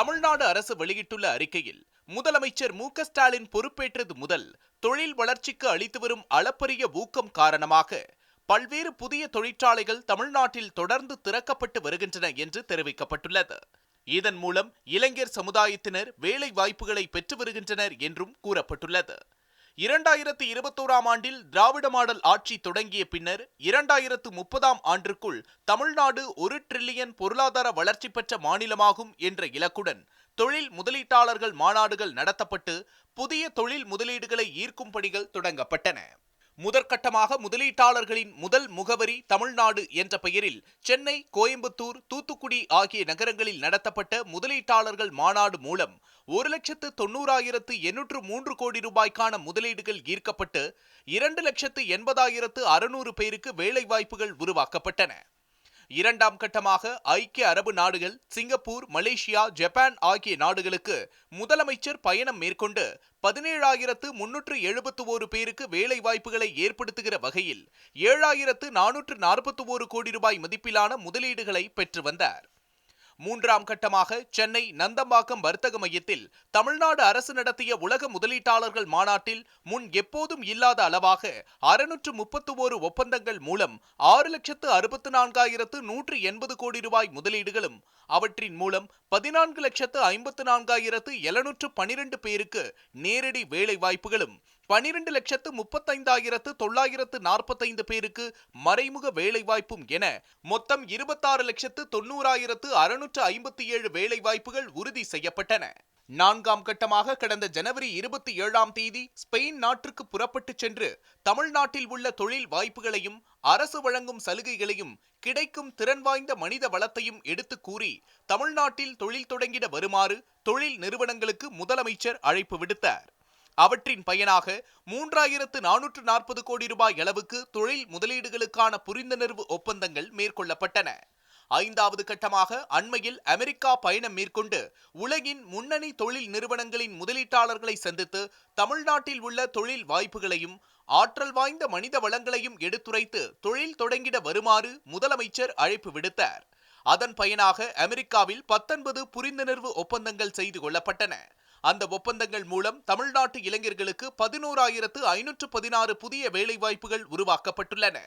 தமிழ்நாடு அரசு வெளியிட்டுள்ள அறிக்கையில் முதலமைச்சர் மு ஸ்டாலின் பொறுப்பேற்றது முதல் தொழில் வளர்ச்சிக்கு அளித்து வரும் அளப்பரிய ஊக்கம் காரணமாக பல்வேறு புதிய தொழிற்சாலைகள் தமிழ்நாட்டில் தொடர்ந்து திறக்கப்பட்டு வருகின்றன என்று தெரிவிக்கப்பட்டுள்ளது. இதன் மூலம் இளைஞர் சமுதாயத்தினர் வேலை வாய்ப்புகளை பெற்று வருகின்றனர் என்றும் கூறப்பட்டுள்ளது. இரண்டாயிரத்து இருபத்தோராம் ஆண்டில் திராவிட மாடல் ஆட்சி தொடங்கிய பின்னர் இரண்டாயிரத்து முப்பதாம் ஆண்டிற்குள் தமிழ்நாடு ஒரு டிரில்லியன் பொருளாதார வளர்ச்சி பெற்ற மாநிலமாகும் என்ற இலக்குடன் தொழில் முதலீட்டாளர்கள் மாநாடுகள் நடத்தப்பட்டு புதிய தொழில் முதலீடுகளை ஈர்க்கும் பணிகள் தொடங்கப்பட்டன. முதற்கட்டமாக முதலீட்டாளர்களின் முதல் முகவரி தமிழ்நாடு என்ற பெயரில் சென்னை கோயம்புத்தூர் தூத்துக்குடி ஆகிய நகரங்களில் நடத்தப்பட்ட முதலீட்டாளர்கள் மாநாடு மூலம் ஒரு லட்சத்து தொண்ணூறாயிரத்து எண்ணூற்று மூன்று கோடி ரூபாய்க்கான முதலீடுகள் ஈர்க்கப்பட்டு இரண்டு லட்சத்து எண்பதாயிரத்து அறுநூறு பேருக்கு வேலைவாய்ப்புகள் உருவாக்கப்பட்டன. இரண்டாம் கட்டமாக ஐக்கிய அரபு நாடுகள் சிங்கப்பூர் மலேசியா ஜப்பான் ஆகிய நாடுகளுக்கு முதலமைச்சர் பயணம் மேற்கொண்டு பதினேழாயிரத்து முன்னூற்று எழுபத்து ஒரு பேருக்கு வேலை வாய்ப்புகளை ஏற்படுத்துகிற வகையில் ஏழாயிரத்து நானூற்று நாற்பத்தி ஒரு கோடி ரூபாய் மதிப்பிலான முதலீடுகளை பெற்று வந்தார். மூன்றாம் கட்டமாக சென்னை நந்தம்பாக்கம் வர்த்தக மையத்தில் தமிழ்நாடு அரசு நடத்திய உலக முதலீட்டாளர்கள் மாநாட்டில் முன் எப்போதும் இல்லாத அளவாக அறுநூற்று முப்பத்து ஓரு ஒப்பந்தங்கள் மூலம் ஆறு லட்சத்து அறுபத்து நான்காயிரத்து நூற்று எண்பது கோடி ரூபாய் முதலீடுகளும் அவற்றின் மூலம் பதினான்கு லட்சத்து ஐம்பத்து நான்காயிரத்து எழுநூற்று பனிரெண்டு பேருக்கு நேரடி வேலை வாய்ப்புகளும் பனிரெண்டு லட்சத்து முப்பத்தைந்தாயிரத்து தொள்ளாயிரத்து நாற்பத்தைந்து பேருக்கு மறைமுக வேலைவாய்ப்பும் என மொத்தம் இருபத்தாறு லட்சத்து தொண்ணூறாயிரத்து அறுநூற்று ஐம்பத்தி ஏழு வேலைவாய்ப்புகள் உறுதி செய்யப்பட்டன. நான்காம் கட்டமாக கடந்த ஜனவரி இருபத்தி ஏழாம் தேதி ஸ்பெயின் நாட்டிற்கு புறப்பட்டுச் சென்று தமிழ்நாட்டில் உள்ள தொழில் வாய்ப்புகளையும் அரசு வழங்கும் சலுகைகளையும் கிடைக்கும் திறன் வாய்ந்த மனித வளத்தையும் எடுத்து கூறி தமிழ்நாட்டில் தொழில் தொடங்கிட வருமாறு தொழில் நிறுவனங்களுக்கு முதலமைச்சர் அழைப்பு விடுத்தார். அவற்றின் பயனாக மூன்றாயிரத்து நானூற்று நாற்பது கோடி ரூபாய் அளவுக்கு தொழில் முதலீடுகளுக்கான புரிந்துணர்வு ஒப்பந்தங்கள் மேற்கொள்ளப்பட்டன. ஐந்தாவது கட்டமாக அண்மையில் அமெரிக்கா பயணம் மேற்கொண்டு உலகின் முன்னணி தொழில் நிறுவனங்களின் முதலீட்டாளர்களை சந்தித்து தமிழ்நாட்டில் உள்ள தொழில் வாய்ப்புகளையும் ஆற்றல் வாய்ந்த மனித வளங்களையும் எடுத்துரைத்து தொழில் தொடங்கிட வருமாறு முதலமைச்சர் அழைப்பு விடுத்தார். அதன் பயனாக அமெரிக்காவில் பத்தொன்பது புரிந்துணர்வு ஒப்பந்தங்கள் செய்து கொள்ளப்பட்டன. அந்த ஒப்பந்தங்கள் மூலம் தமிழ்நாட்டு இளைஞர்களுக்கு பதினோராயிரத்து ஐநூற்று பதினாறு புதிய வேலைவாய்ப்புகள் உருவாக்கப்பட்டுள்ளன.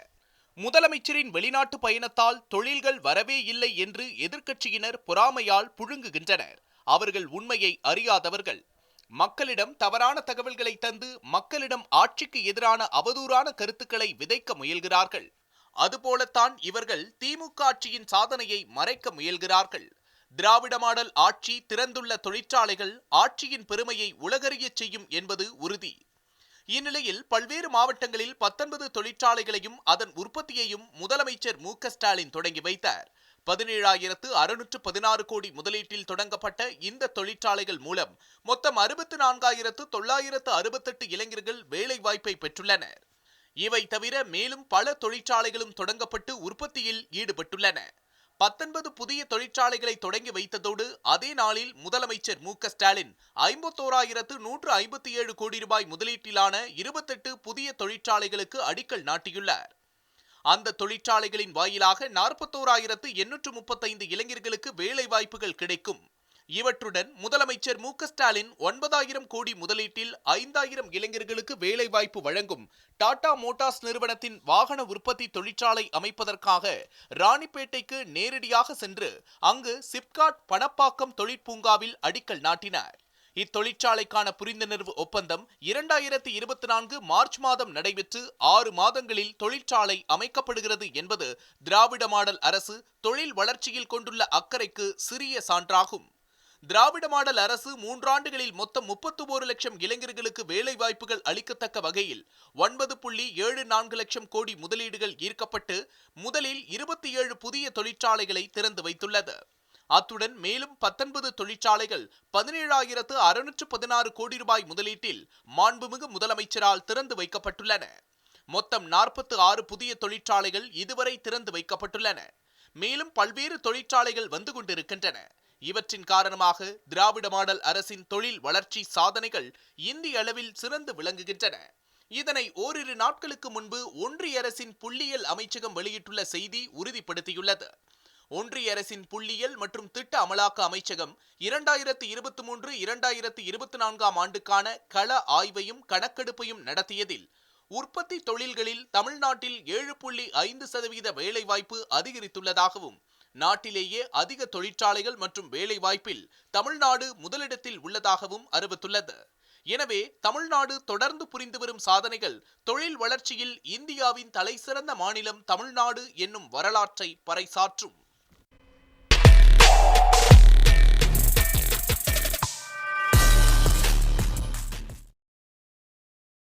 முதலமைச்சரின் வெளிநாட்டு பயணத்தால் தொழில்கள் வரவே இல்லை என்று எதிர்க்கட்சியினர் பொறாமையால் புழுங்குகின்றனர். அவர்கள் உண்மையை அறியாதவர்கள். மக்களிடம் தவறான தகவல்களை தந்து மக்களிடம் ஆட்சிக்கு எதிரான அவதூறான கருத்துக்களை விதைக்க முயல்கிறார்கள். அதுபோலத்தான் இவர்கள் திமுக ஆட்சியின் சாதனையை மறைக்க முயல்கிறார்கள். திராவிட மாடல் ஆட்சி திறந்துள்ள தொழிற்சாலைகள் ஆட்சியின் பெருமையை உலகறியச் செய்யும் என்பது உறுதி. இந்நிலையில் பல்வேறு மாவட்டங்களில் பத்தொன்பது தொழிற்சாலைகளையும் அதன் உற்பத்தியையும் முதலமைச்சர் மு க ஸ்டாலின் தொடங்கி வைத்தார். பதினேழாயிரத்து அறுநூற்று பதினாறு கோடி முதலீட்டில் தொடங்கப்பட்ட இந்த தொழிற்சாலைகள் மூலம் மொத்தம் அறுபத்து நான்காயிரத்து தொள்ளாயிரத்து அறுபத்தெட்டு இளைஞர்கள் வேலைவாய்ப்பை பெற்றுள்ளனர். இவை தவிர மேலும் பல தொழிற்சாலைகளும் தொடங்கப்பட்டு உற்பத்தியில் ஈடுபட்டுள்ளன. பத்தொன்பது புதிய தொழிற்சாலைகளை தொடங்கி வைத்ததோடு அதே நாளில் முதலமைச்சர் மு க ஸ்டாலின் ஐம்பத்தோராயிரத்து நூற்று ஐம்பத்தி ஏழு கோடி ரூபாய் முதலீட்டிலான இருபத்தெட்டு புதிய தொழிற்சாலைகளுக்கு அடிக்கல் நாட்டியுள்ளார். அந்த தொழிற்சாலைகளின் வாயிலாக நாற்பத்தோராயிரத்து எண்ணூற்று முப்பத்தைந்து இளைஞர்களுக்கு வேலை வாய்ப்புகள் கிடைக்கும். இவற்றுடன் முதலமைச்சர் மு க ஸ்டாலின் ஒன்பதாயிரம் கோடி முதலீட்டில் ஐந்தாயிரம் இளைஞர்களுக்கு வேலைவாய்ப்பு வழங்கும் டாடா மோட்டார்ஸ் நிறுவனத்தின் வாகன உற்பத்தி தொழிற்சாலை அமைப்பதற்காக ராணிப்பேட்டைக்கு நேரடியாக சென்று அங்கு சிப்காட் பணப்பாக்கம் தொழிற்பூங்காவில் அடிக்கல் நாட்டினார். இத்தொழிற்சாலைக்கான புரிந்துணர்வு ஒப்பந்தம் இரண்டாயிரத்தி இருபத்தி நான்கு மார்ச் மாதம் நடைபெற்று ஆறு மாதங்களில் தொழிற்சாலை அமைக்கப்படுகிறது என்பது திராவிட மாடல் அரசு தொழில் வளர்ச்சியில் கொண்டுள்ள அக்கறைக்கு சிறிய சான்றாகும். திராவிட மாடல் அரசு மூன்றாண்டுகளில் மொத்தம் முப்பத்து ஒரு லட்சம் இளைஞர்களுக்கு வேலை வாய்ப்புகள் அளிக்கத்தக்க வகையில் ஒன்பது புள்ளி ஏழு நான்கு லட்சம் கோடி முதலீடுகள் ஈர்க்கப்பட்டு முதலில் இருபத்தி ஏழு புதிய தொழிற்சாலைகளை திறந்து வைத்துள்ளது. அத்துடன் மேலும் பத்தொன்பது தொழிற்சாலைகள் பதினேழாயிரத்து அறுநூற்று பதினாறு கோடி ரூபாய் முதலீட்டில் மாண்புமிகு முதலமைச்சரால் திறந்து வைக்கப்பட்டுள்ளன. மொத்தம் நாற்பத்து ஆறு புதிய தொழிற்சாலைகள் இதுவரை திறந்து வைக்கப்பட்டுள்ளன. மேலும் பல்வேறு தொழிற்சாலைகள் வந்து கொண்டிருக்கின்றன. இவற்றின் காரணமாக திராவிட மாடல் அரசின் தொழில் வளர்ச்சி சாதனைகள் இந்திய அளவில் சிறந்து விளங்குகின்றன. இதனை ஓரிரு நாட்களுக்கு முன்பு ஒன்றிய அரசின் புள்ளியியல் அமைச்சகம் வெளியிட்டுள்ள செய்தி உறுதிப்படுத்தியுள்ளது. ஒன்றிய அரசின் புள்ளியியல் மற்றும் திட்ட அமலாக்க அமைச்சகம் இரண்டாயிரத்து இருபத்தி மூன்று இரண்டாயிரத்தி இருபத்தி நான்காம் ஆண்டுக்கான கள ஆய்வையும் கணக்கெடுப்பையும் நடத்தியதில் உற்பத்தி தொழில்களில் தமிழ்நாட்டில் ஏழு புள்ளி ஐந்து சதவீத வேலைவாய்ப்பு அதிகரித்துள்ளதாகவும் நாட்டிலேயே அதிக தொழிற்சாலைகள் மற்றும் வேலைவாய்ப்பில் தமிழ்நாடு முதலிடத்தில் உள்ளதாகவும் அறிவித்துள்ளது. எனவே தமிழ்நாடு தொடர்ந்து புரிந்து வரும் சாதனைகள் தொழில் வளர்ச்சியில் இந்தியாவின் தலைசிறந்த மாநிலம் தமிழ்நாடு என்னும் வரலாற்றை பறைசாற்றும்.